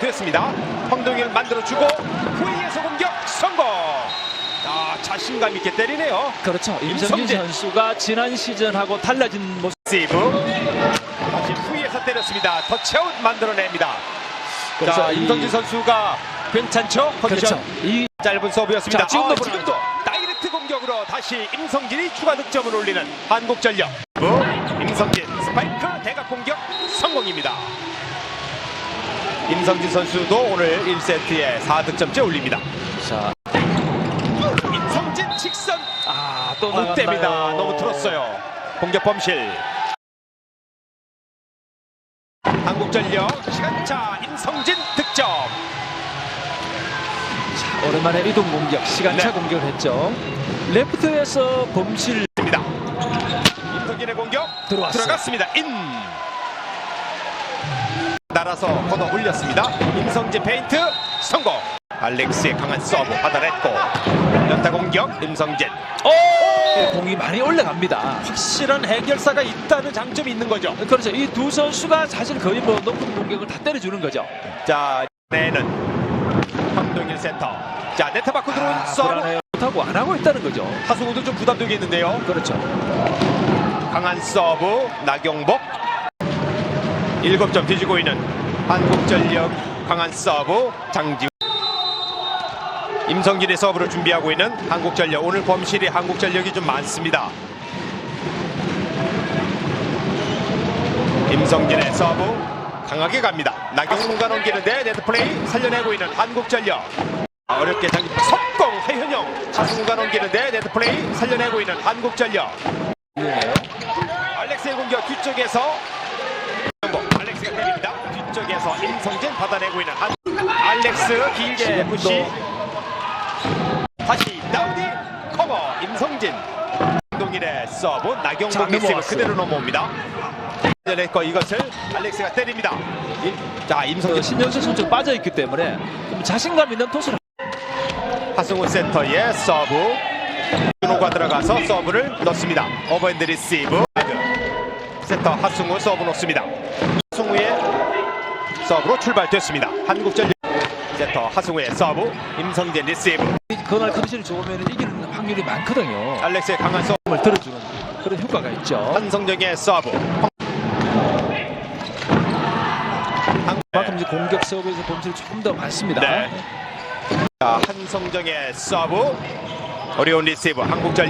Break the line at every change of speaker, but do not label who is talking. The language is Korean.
됐습니다. 황동일 만들어주고 후위에서 공격 성공. 아 자신감 있게 때리네요.
그렇죠. 임성진
임성진.
선수가 지난 시즌하고 달라진 모습.
세이브. 다시 후위에서 때렸습니다. 터치아웃 만들어냅니다.
그래서
자
이-
임성진 선수가 괜찮죠? 컨디션.
그렇죠. 이
짧은 서브였습니다.
자, 지금도
아. 지금도 다이렉트 공격으로 다시 임성진이 추가 득점을 올리는 한국전력. 어, 임성진 스파이크 대각 공격 성공입니다. 임성진 선수도 오늘 1세트에 4득점째 올립니다.
자,
임성진 직선
아, 또. 나갔나요?
너무 들었어요. 공격 범실. 한국전력 시간차 임성진 득점.
오랜만에 이동 공격, 시간차
네.
공격을 했죠. 레프트에서 범실
입니다. 임성진의 공격
들어왔어요.
들어갔습니다. 인 날아서 걷어 올렸습니다. 임성진 페인트 성공. 알렉스의 강한 서브 받아냈고 연타 공격 임성진
오! 공이 많이 올라갑니다.
확실한 해결사가 있다는 장점이 있는 거죠.
그렇죠. 이 두 선수가 사실 거의 뭐 높은 공격을 다 때려주는 거죠.
자 내는 황동일 센터. 자 네트 밖으로 들어온
아,
서브.
못하고 안 하고 있다는 거죠.
하승우도 좀 부담되겠는데요.
그렇죠.
강한 서브 나경복 7점 뒤지고 있는 한국전력 강한 서브 장지훈 임성진의 서브를 준비하고 있는 한국전력. 오늘 범실이 한국전력이 좀 많습니다. 임성진의 서브 강하게 갑니다. 나경문가 넘기는데 네트플레이 살려내고 있는 한국전력. 어렵게 장기 석공 하현영. 차승우가 넘기는데 네트플레이 살려내고 있는 한국전력. 알렉스의 공격 뒤쪽에서 뒤쪽에서 임성진 받아내고 있는 한 알렉스 길게 푸시 다시 다우디 커버 임성진 동일의 서브
자,
나경복 리시브. 그대로 넘어옵니다. 거 이것을 알렉스가 때립니다. 임-
자그
임성진
신현수 선수 빠져 있기 때문에 좀 자신감 있는 토스를
하승우 센터의 서브 준호가 들어가서 서브를 넣습니다. 오버핸드 리시브 센터 하승우 서브 놓습니다. 하승우의 서브로 출발됐습니다. 한국전력 센터 하승우의 서브 임성진 리시브
그날 컨디션이 좋으면 이기는 확률이 많거든요.
알렉스의 강한 서브
을 들어주는 그런 효과가 있죠.
한성정의 서브
그만큼 이제 공격 서브에서 범실이 조금 더 많습니다.
네. 자, 한성정의 서브 어려운 리시브 한국전력